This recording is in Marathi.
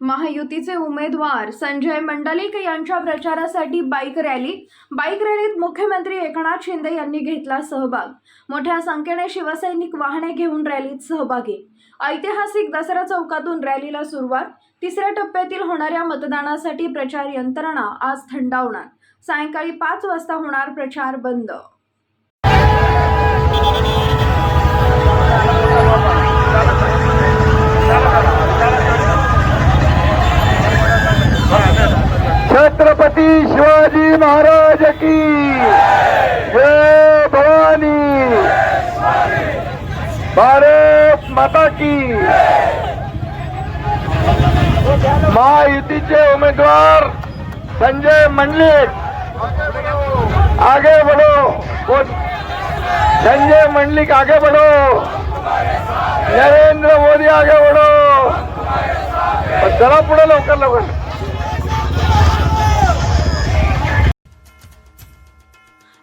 महायुतीचे उमेदवार संजय मंडलिक यांच्या प्रचारासाठी बाईक रॅली. बाईक रॅलीत मुख्यमंत्री एकनाथ शिंदे यांनी घेतला सहभाग. मोठ्या संख्येने शिवसैनिक वाहने घेऊन रॅलीत सहभागी. ऐतिहासिक दसरा चौकातून रॅलीला सुरुवात. तिसऱ्या टप्प्यातील होणाऱ्या मतदानासाठी प्रचार यंत्रणा आज थंडावणार. सायंकाळी पाच वाजता होणार प्रचार बंद. छत्रपती शिवाजी महाराज की जय भवानी। भारत माता की। महायुतीचे उमेदवार संजय मंडलिक। आगे बढ़ो। संजय मंडलिक आगे बढ़ो। नरेंद्र मोदी आगे बढ़ो। चला पुढे लवकर लवकर।